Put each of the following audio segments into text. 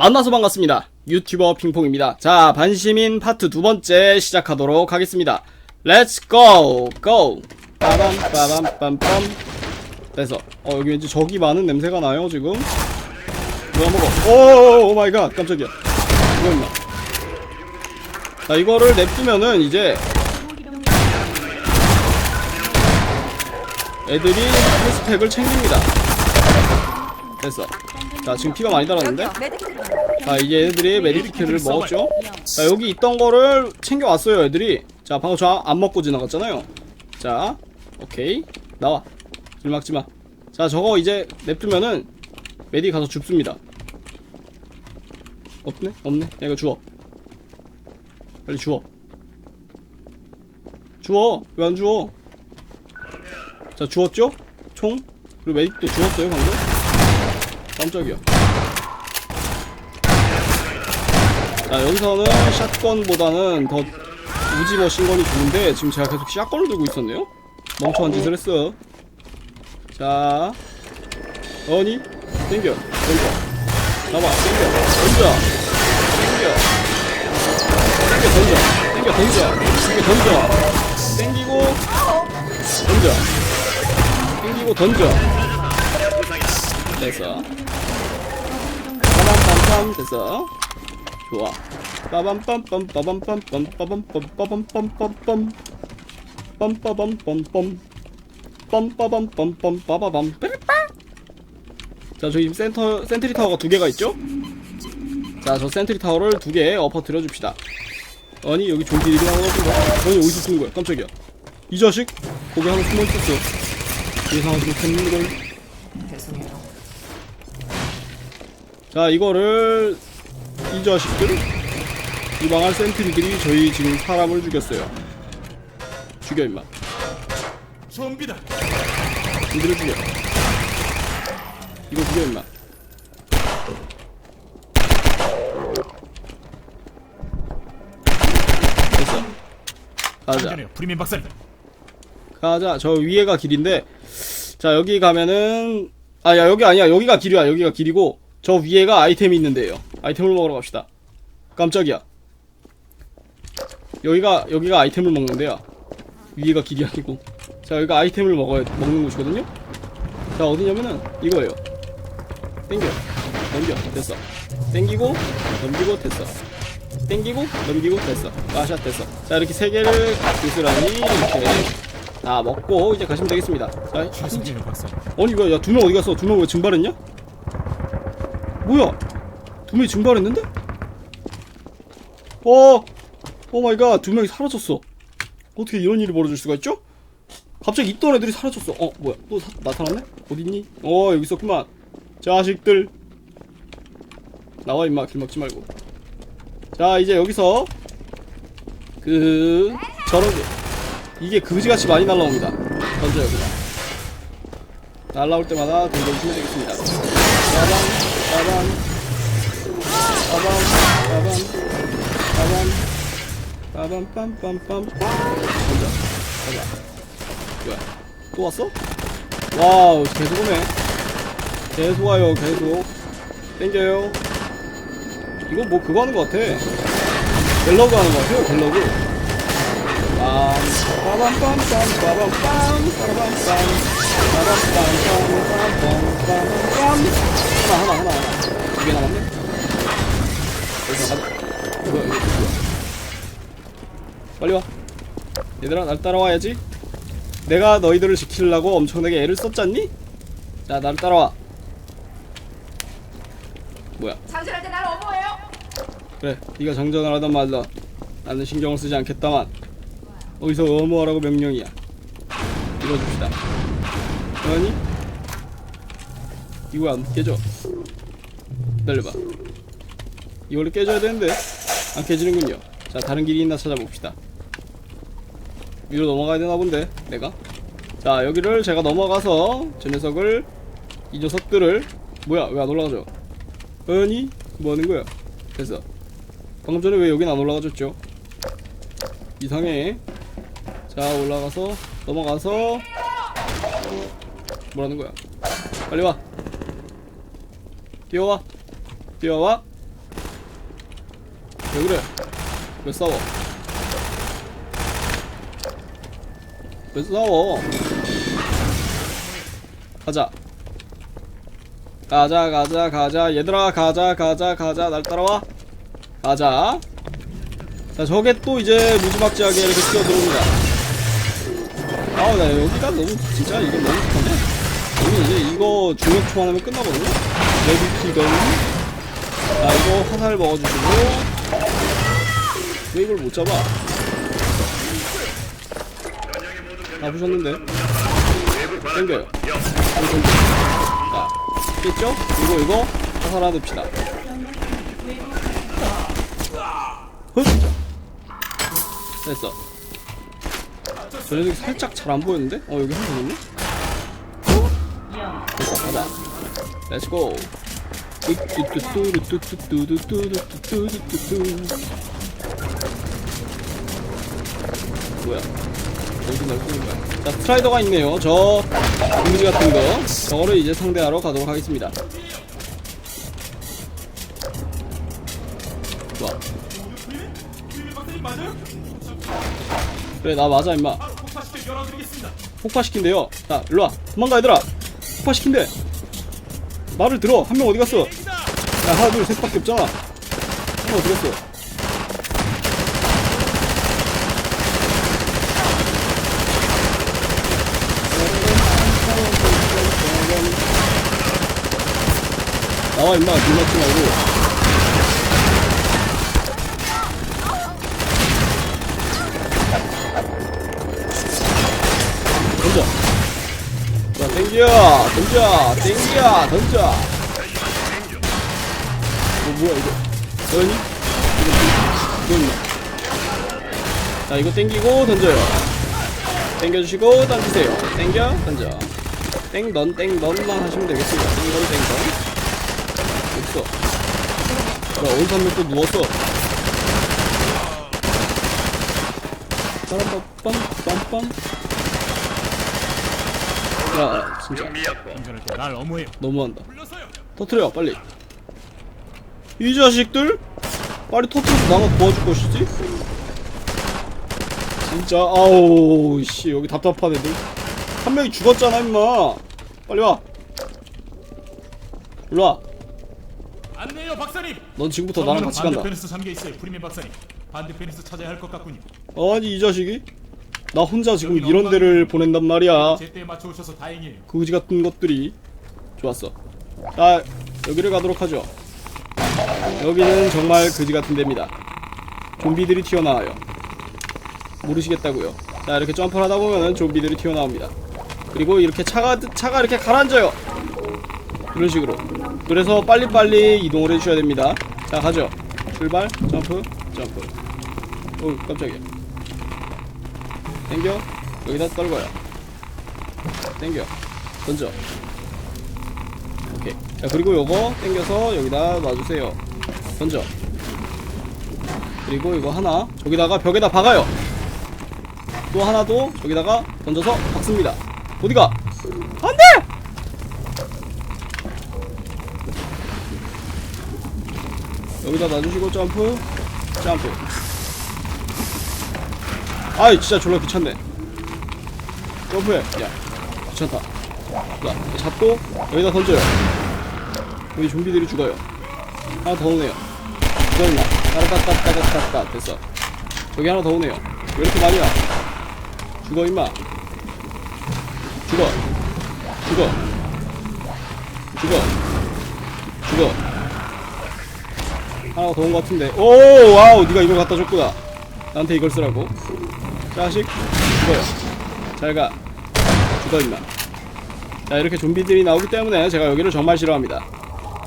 만나서 반갑습니다. 유튜버 핑퐁입니다. 자, 반시민 파트 두 번째 시작하도록 하겠습니다. 렛츠 고! 고! 빠밤 빠밤 빰빰 됐어. 어, 여기 왠지 적이 많은 냄새가 나요, 지금. 누가 먹어? 오, 오 마이 갓, 깜짝이야. 이거 있나? 자, 이거를 냅두면은 이제 애들이 헬스팩을 챙깁니다. 됐어. 자, 지금 피가 많이 달았는데? 자, 이제 애들이 메디키트를 먹었죠? 자, 여기 있던 거를 챙겨왔어요, 애들이. 자, 방금 저 안 먹고 지나갔잖아요. 자, 오케이. 나와. 길 막지 마. 자, 저거 이제 냅두면은 메디 가서 줍습니다. 없네? 없네? 야, 이거 주워. 빨리 주워. 주워. 왜 안 주워? 자, 주웠죠? 총? 그리고 메딕도 주웠어요, 방금? 깜짝이야. 자, 여기서는 샷건보다는 더 우지 머 신건이 좋은데, 지금 제가 계속 샷건을 들고 있었네요? 멍청한 짓을 했어. 자, 어니? 땡겨. 땡겨. 잡아. 땡겨. 던져. 땡겨. 땡겨, 던져. 땡겨, 던져. 땡겨, 던져. 땡기고, 던져. 땡기고, 던져. 됐어. 빠밤빰빰 됐어. 좋아. 빠밤빰빰 빠밤빰빰 빠밤빰 빠밤빰빰빰 빰빠밤빰빰 빰빠밤빰빰 빠바밤 삐리빠 자 저기 센터 센트리 타워가 두 개가 있죠? 자 저 센트리 타워를 두 개 엎어뜨려 줍시다. 아니 여기 좀비 일이 나와가지고 아니 어디서 쓰는 거야? 깜짝이야. 이 자식 거기 하나 숨어 있었어. 예상하지 못했는 걸. 자 이거를 이 자식들 이 망할 센트리들이 저희 지금 사람을 죽였어요. 죽여 임마. 좀비다. 이들을 죽여. 이거 죽여 임마. 됐어. 가자. 프리맨 박사님. 가자. 저 위에가 길인데 자 여기 가면은 아야 여기 아니야. 여기가 길이야. 여기가 길이고 저 위에가 아이템이 있는데요. 아이템을 먹으러 갑시다. 깜짝이야. 여기가 여기가 아이템을 먹는데요. 위에가 길이 아니고. 자 여기가 아이템을 먹어야 먹는 곳이거든요. 자 어디냐면은 이거예요. 땡겨. 넘겨. 됐어. 땡기고 넘기고 됐어. 땡기고 넘기고 됐어. 마샷 됐어. 자 이렇게 세 개를 고스란히 이렇게 다 먹고 이제 가시면 되겠습니다. 자 박사님. 아니 이거 야두 명 어디 갔어? 두 명 왜 증발했냐? 뭐야? 두 명이 증발했는데? 어, 오 마이 갓, 두 명이 사라졌어. 어떻게 이런 일이 벌어질 수가 있죠? 갑자기 있던 애들이 사라졌어. 어, 뭐야? 또 사- 나타났네? 어디 있니? 어, 여기 있었구만. 자식들. 나와 임마, 길 막지 말고. 자, 이제 여기서 그 저런 게 이게 그지같이 많이 날라옵니다. 던져요 그냥. 날라올 때마다 던져주시면 되겠습니다. 빠밤, 빠밤, 빠밤, 빠밤, 빠밤, 빠밤, 빰빰빰빰. 던져. 가자. 뭐야? 또 왔어? 와우, 계속 오네. 계속 와요, 계속. 땡겨요. 이거 뭐 그거 하는 것 같아. 갤러그 하는 것 같아요, 갤러그. 빰, 빠밤 빰빰, 빠밤 빰, 빠밤 빰. 빠밤빰빰빰빰빰빰 하나 하나 하나 하나 두개 남았네 여기서 가자 이거 이거 이거 빨리 와. 얘들아 날 따라와야지. 내가 너희들을 지키려고 엄청나게 애를 썼잖니? 자 나를 따라와. 뭐야? 장전할 때 나를 어머해요. 그래 네가 장전을 하던 말라 나는 신경을 쓰지 않겠다만 어디서 어머하라고 명령이야. 읽어줍시다 아니? 이거 안 깨져. 기다려봐. 이걸로 깨져야 되는데 안 깨지는군요. 자 다른 길이 있나 찾아봅시다. 위로 넘어가야 되나 본데 내가? 자 여기를 제가 넘어가서 저 녀석을 이 녀석들을 뭐야 왜 안 올라가죠? 아니 뭐 하는 거야? 됐어. 방금 전에 왜 여긴 안 올라가졌죠? 이상해. 자 올라가서 넘어가서 뭐라는 거야 빨리 와 뛰어와 뛰어와 왜 그래? 왜 싸워? 왜 싸워? 가자. 가자, 가자, 가자. 얘들아, 가자, 가자, 가자. 날 따라와. 가자. 자, 저게 또 이제 무지막지하게 이렇게 뛰어들어옵니다. 아우, 나 여기가 너무, 진짜 이건 너무 좋던데? 여기 이제 이거 중력 초안하면 끝나거든요? 레비티건. 자, 이거 화살 먹어주시고. 왜 이걸 못 잡아? 아프셨는데? 땡겨요. 자, 깼죠? 이거, 이거, 화살 하나 듭시다. 헛! 됐어. 얘네들 살짝 잘 안 보였는데? 어 여기 한명 있네? 됐어 가자 렛츠고 뭐야 어디 날 쏘는 거야 자 스트라이더가 있네요 저 공지 같은 거 저거를 이제 상대하러 가도록 하겠습니다 좋아 그래 나 맞아 임마 폭파시킨대요. 자, 일로와. 도망가, 얘들아. 폭파시킨대. 말을 들어. 한 명 어디 갔어? 야, 하나, 둘, 셋밖에 없잖아. 한 명 어디 갔어? 나와, 임마. 놀랍지 말고. 자, 땡겨, 던져, 땡겨, 던져. 뭐, 뭐야, 이거. 너니? 있나? 자, 이거 땡기고 던져요. 땡겨주시고 던지세요. 땡겨, 던져. 땡던, 땡던만 하시면 되겠습니다. 땡던, 땡던. 없어. 야, 온산면 또 누웠어. 빠람빰빰, 빰빰. 야, 진짜. 날 어무해요. 너무한다. 터트려 빨리 이 자식들 빨리 터트려서 나가 도와줄 것이지 진짜 아우 씨 여기 애들 한 명이 죽었잖아 임마 빨리 와 일로와 안내요 박사님. 넌 지금부터 나랑 같이 간다 반대편에서 잠겨 있어요. 프리맨 박사님. 반대편에서 찾아야 할 것 같군요. 아니 이 자식이 나 혼자 지금 이런 데를 보낸단 말이야 제때에 맞춰 오셔서 다행이에요. 그지 같은 것들이 좋았어. 자 여기를 가도록 하죠. 여기는 정말 그지 같은 데입니다. 좀비들이 튀어나와요. 모르시겠다고요. 자 이렇게 점프를 하다 보면은 좀비들이 튀어나옵니다. 그리고 이렇게 차가 차가 이렇게 가라앉아요. 이런 식으로. 그래서 빨리빨리 이동을 해주셔야 됩니다. 자 가죠. 출발, 점프, 점프. 오 깜짝이야. 땡겨. 여기다 떨궈요. 땡겨. 던져. 오케이. 자, 그리고 요거 땡겨서 여기다 놔주세요. 던져. 그리고 이거 하나 저기다가 벽에다 박아요. 또 하나 도 저기다가 던져서 박습니다. 어디가? 안 돼! 여기다 놔주시고 점프, 점프. 아이, 진짜 졸라 귀찮네. 점프해. 야, 귀찮다. 자, 잡고 여기다 던져요. 여기 좀비들이 죽어요. 하나 더 오네요. 죽었나? 따라따따따따따 됐어. 여기 하나 더 오네요. 왜 이렇게 많이 와? 죽어 임마. 죽어. 죽어. 죽어. 죽어. 하나 더온 것 같은데. 오 와우 네가 이걸 갖다 줬구나. 나한테 이걸 쓰라고. 자식. 죽어요. 잘 가. 죽어 임마. 자 이렇게 좀비들이 나오기 때문에 제가 여기를 정말 싫어합니다.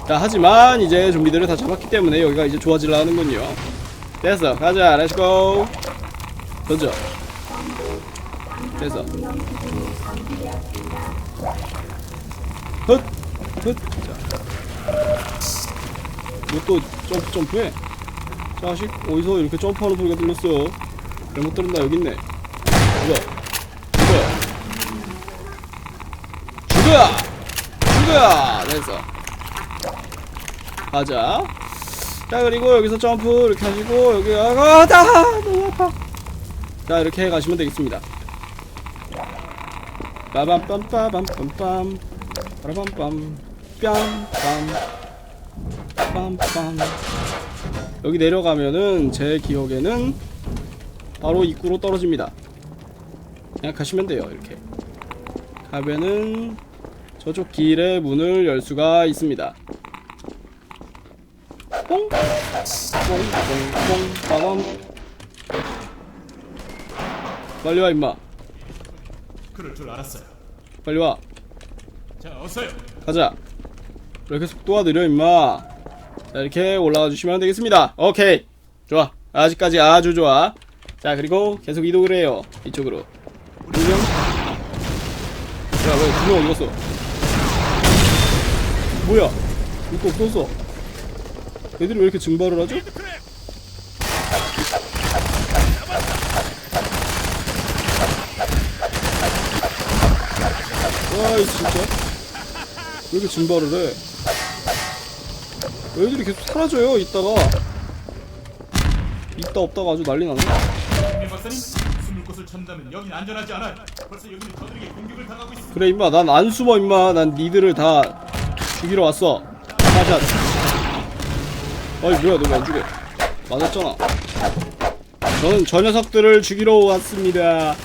자 하지만 이제 좀비들을 다 잡았기 때문에 여기가 이제 좋아질라 하는군요. 됐어. 가자. 렛츠고 던져 됐어. 헛헛. 이것도 점프 점프해. 자식 어디서 이렇게 점프하는 소리가 들렸어 잘못 들었나? 여기 있네. 죽어 죽어 죽어야! 죽어야! 됐어. 가자. 자 그리고 여기서 점프 이렇게 하시고 여기 아다 너무 아파. 자 이렇게 가시면 되겠습니다. 빠밤빰빠밤빰빰. 빠라밤빰. 뺨빰. 빰빰. 여기 내려가면은 제 기억에는 바로 입구로 떨어집니다. 그냥 가시면 돼요 이렇게. 가면은 저쪽 길에 문을 열 수가 있습니다. 뽕! 뽕 뽕 뽕 빠밤. 빨리 와 임마. 그럴 줄 알았어요. 빨리 와. 자, 어서요. 가자. 이렇게 속도가 느려 임마. 자 이렇게 올라가 주시면 되겠습니다. 오케이. 좋아. 아직까지 아주 좋아 자 그리고 계속 이동을 해요. 이쪽으로. 두명 야왜 두명 어디 갔어? 뭐야? 이거 없었어. 애들이 왜 이렇게 증발을 하죠? 와이 진짜? 왜 이렇게 증발을 해? 애들이 계속 사라져요 이따가. 있다 없다가 아주 난리 박사님, 찾는다면 여긴 안전하지 않아요. 벌써 여기는 저들에게 공격을 당하고 있습니다. 그래 임마. 난 안 숨어 임마. 난 니들을 다 죽이러 왔어. 마샷 어이 뭐야. 너 왜 안 죽여? 맞았잖아. 저는 저 녀석들을 죽이러 왔습니다.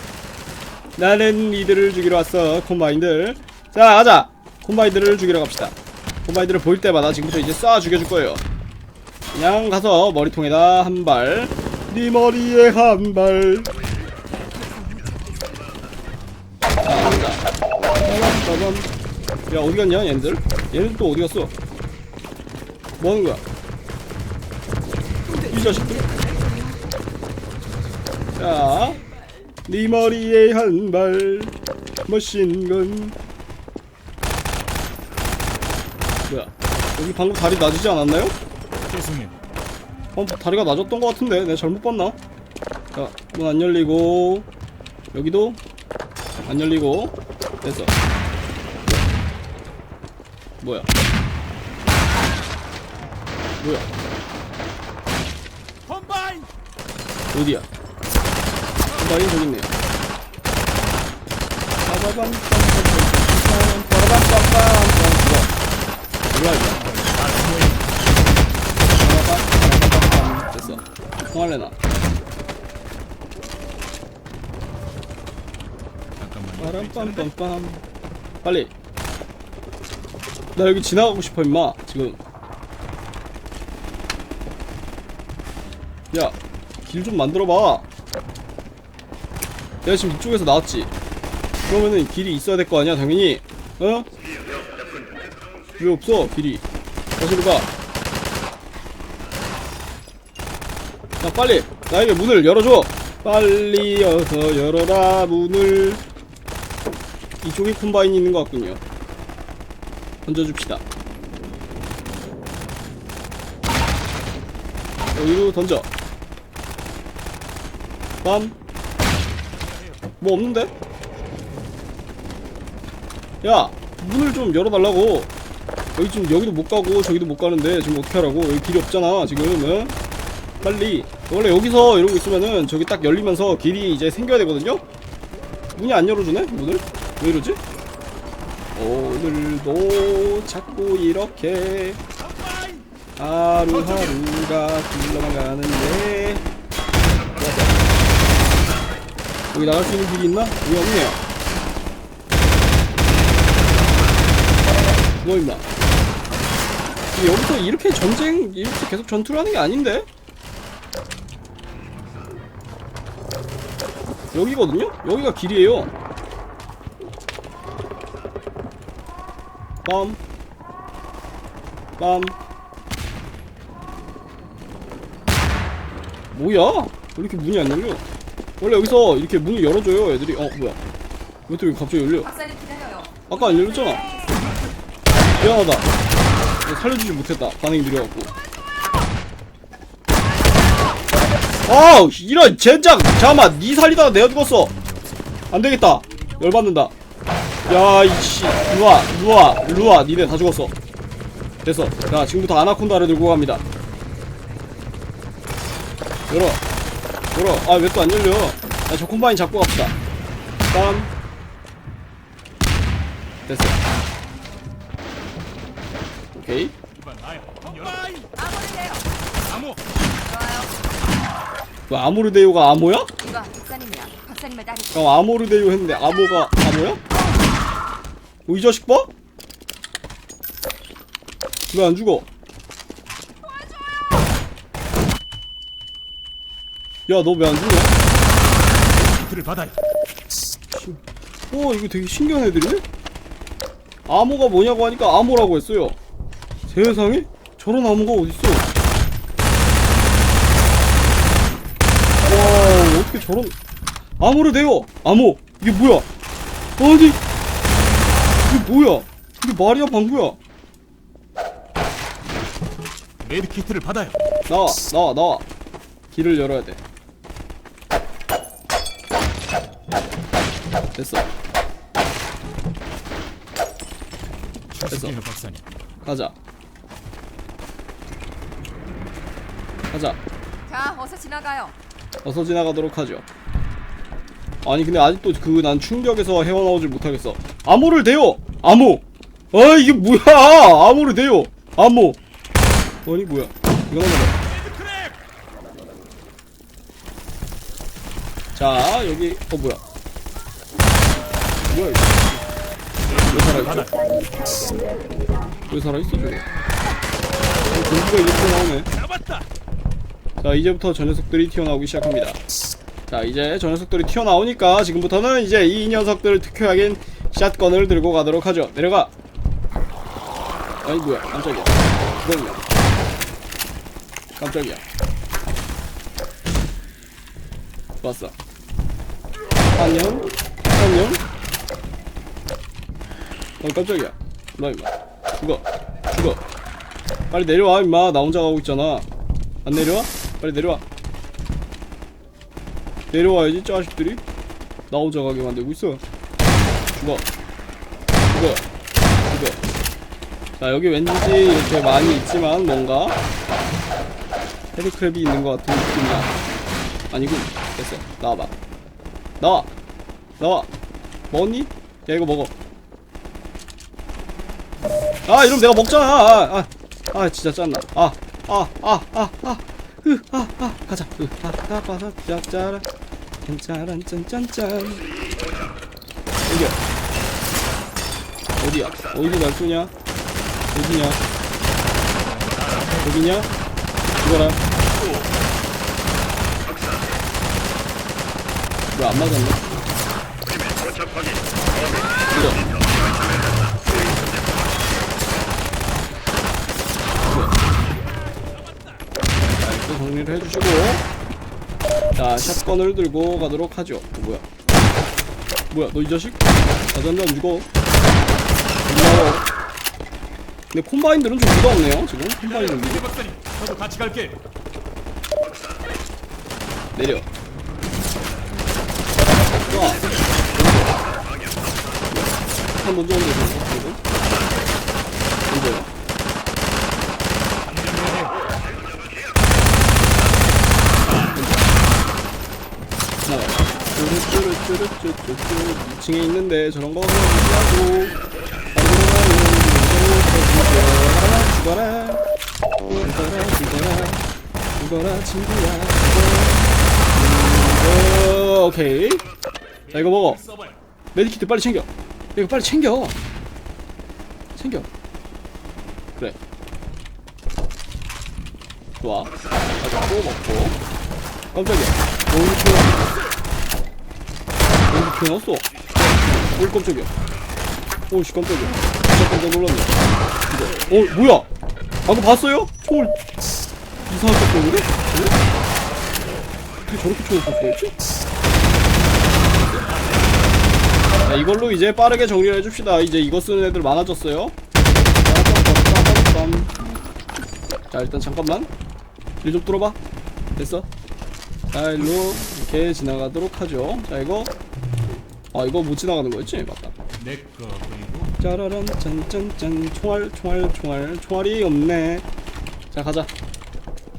나는 니들을 죽이러 왔어 콤바인들. 자 가자. 콤바인들을 죽이러 갑시다. 콤바인들을 보일 때마다 지금부터 이제 쏴 죽여줄 거예요. 그냥 가서 머리통에다 한발네 머리에 한발 자 가자 빠밤 야 어디 갔냐 얘네들? 얘네들 또 어디 갔어? 뭐 하는 거야? 이 자식들? 자, 네 머리에 한 발 머신건 뭐야? 여기 방금 다리 낮지 않았나요? 죄송해요. 어, 다리가 낮았던 것 같은데 내가 잘못 봤나? 자, 문 안 열리고 여기도 안 열리고 됐어. 뭐야? 뭐야? 컴바인! 어디야? 나인 저기 있네요. 빠바밤 빰빰빰빰빰 빠라밤빰빰빰 뭐야 이거? 빠바밤 빠바밤빰 됐어. 통할래나? 잠깐만요. 빠람빰빰빰 빨리 나 여기 지나가고 싶어 임마. 지금. 야 길 좀 만들어봐. 내가 지금 이쪽에서 나왔지. 그러면은 길이 있어야 될 거 아니야 당연히. 어? 왜 없어 길이? 어디로 가? 자 빨리. 나에게 문을 열어줘. 빨리 어서 열어라 문을. 이쪽에 콤바인이 있는 것 같군요 던져줍시다. 여기로 던져. 빰. 뭐 없는데? 야 문을 좀 열어달라고. 여기 지금 여기도 못 가고 저기도 못 가는데 지금 어떻게 하라고? 여기 길이 없잖아 지금 응? 빨리. 원래 여기서 이러고 있으면은 저기 딱 열리면서 길이 이제 생겨야 되거든요? 문이 안 열어주네 문을? 왜 이러지 오늘도 자꾸 이렇게 하루하루가 흘러만 가는데 여기 나갈 수 있는 길이 있나? 여기 없네요 뭐 임마 여기서 이렇게 전쟁 이렇게 계속 전투를 하는 게 아닌데? 여기거든요? 여기가 길이에요 빰 빰. 뭐야? 왜 이렇게 문이 안 열려? 원래 여기서 이렇게 문을 열어줘요 애들이. 어 뭐야? 왜 또 갑자기 열려. 아까 안 열렸잖아. 미안하다. 살려주지 못했다. 반응이 느려갖고. 아우 이런 젠장. 잠깐만 니 살리다가 내가 죽었어. 안 되겠다. 열받는다 야 이씨. 루아 루아 루아. 니네 다 죽었어. 됐어. 자 지금부터 아나콘다를 들고 갑니다. 열어. 열어. 아 왜 또 안 열려? 야 저 콤바인 잡고 갑시다. 빰. 됐어. 오케이. 뭐 아모르데요가 암호야? 이거 박사님이야. 박사님을 따르. 그럼 아모르데요 했는데 암호가 암호야? 어, 이 자식 봐? 왜 안 죽어? 야 너 왜 안 죽냐? 키트를 받아야. 어 이거 되게 신기한 애들이네? 암호가 뭐냐고 하니까 암호라고 했어요 세상에? 저런 암호가 어딨어 와 어떻게 저런 암호를 대요 암호 이게 뭐야 아니 이게 뭐야? 이게 말이야 방구야? 메드 키트를 받아야. 나와 나와 나와 길을 열어야 돼. 됐어. 출석해요 박사님. 가자. 가자. 자, 어서 지나가요. 어서 지나가도록 하죠 아니 근데 아직도 그 난 충격에서 헤어나오질 못하겠어. 암호를 대요! 암호! 아 이게 뭐야! 암호를 대요! 암호! 아니 뭐야. 이거 넘어가 자 여기 어 뭐야. 뭐야 이거? 왜 살아있죠? 왜 살아있어 저거? 어, 공기가 이렇게 나오네. 자 이제부터 저 녀석들이 튀어나오기 시작합니다 자 이제 저 녀석들이 튀어나오니까 지금부터는 이제 이 녀석들을 특효하긴 샷건을 들고 가도록 하죠. 내려가. 아니 뭐야. 깜짝이야. 그럼요 깜짝이야. 좋았어. 안녕. 안녕. 어 깜짝이야. 나 임마 죽어. 죽어. 빨리 내려와 임마. 나 혼자 가고 있잖아. 안 내려와? 빨리 내려와 내려와야지 자식들이 나 혼자 가게 만들고 있어 죽어 죽어 죽어 자 여기 왠지 이렇게 많이 있지만 뭔가 헤드크랩이 있는 것 같은 느낌이야 아니군 됐어 나와봐 나와 나와 먹었니? 야 이거 먹어 아 이러면 내가 먹잖아 아, 아, 아 진짜 짠나 아아아아아 으, 아, 아, 가자. 으, 아, 아, 바삭, 짭짜라. 짠짜란, 짠짠짠. 여기야. 어디야? 어디서 날 쏘냐? 어디냐? 어디냐? 죽어라. 왜안 맞았네? 이거. 정리를 해주시고 자 샷건을 들고 가도록 하죠. 어, 뭐야? 뭐야 너 이 자식? 자전거 안 죽어 고마워. 근데 콤바인들은 좀 무섭네요 지금. 콤바인들이 네 박사님. 저도 같이 갈게. 내려. 와한 먼저 지금 먼저요. 나와 뚜루뚜루뚜루뚜루뚜루 2층에 있는데 저런 거 무시하고. 죽어라 친구야 죽어 오케이. 자 이거 먹어. 메디키트 빨리 챙겨. 이거 빨리 챙겨. 챙겨. 그래. 좋아. 가자 또 먹고. 깜짝이야. 튀 이거 튀어나왔어 오 깜짝이야 오씨 깜짝이야 진짜 깜짝 놀랐네 이거 어 뭐야 방금 봤어요? 총을 이상하게 쏘는데? 어떻게 저렇게 총을 쏠 수가 있지? 자, 이걸로 이제 빠르게 정리를 해줍시다. 이제 이거 쓰는 애들 많아졌어요. 자, 일단 잠깐만. 일 좀 뚫어봐. 됐어? 자, 일로 이렇게 지나가도록 하죠. 자, 이거. 아, 이거 못 지나가는 거였지? 맞다. 내거 그리고 짜라란, 짠짠짠. 총알, 총알, 총알. 총알이 없네. 자, 가자.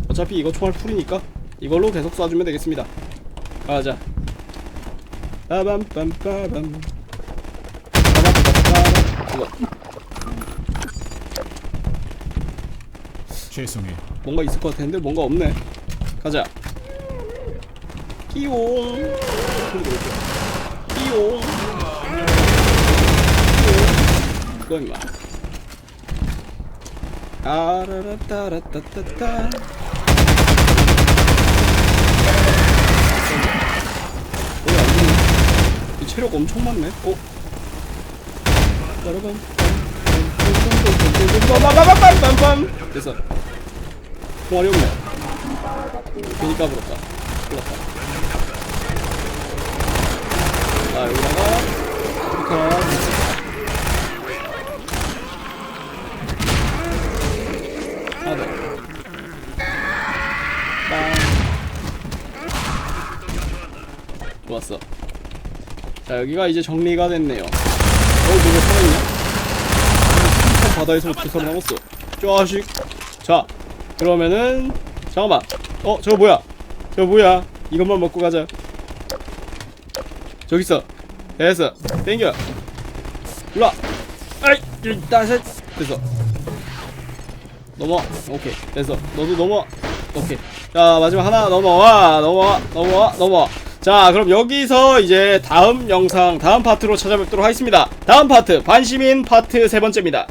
어차피 이거 총알 풀이니까. 이걸로 계속 쏴주면 되겠습니다 가자 빠밤빰빠밤 죄송해요. 뭔가 있을 것 같았는데 뭔가 없네 가자 끼용. 띠용 이거 임마 아라라따라따따따 이 체력 엄청 많네. 어? 여러분. 빠바바밤밤밤 됐어. 동아리 없네. 괜히 까불었다. 불렀다. 자 여기다가 부터 하나 더. 빵. 좋았어. 자 여기가 이제 정리가 됐네요. 어 누가 살아있냐? 참 바다에서 어떻게 살아남았어. 자식. 자 그러면은 잠깐만. 어 저거 뭐야? 저거 뭐야? 이것만 먹고 가자 저기 있어. 됐어. 땡겨. 일로와. 아이 일다셋. 됐어. 넘어. 오케이. 됐어. 너도 넘어. 오케이. 자 마지막 하나 넘어와. 넘어와. 넘어와. 넘어와. 자 그럼 여기서 이제 다음 영상 다음 파트로 찾아뵙도록 하겠습니다. 다음 파트 반시민 파트 세 번째입니다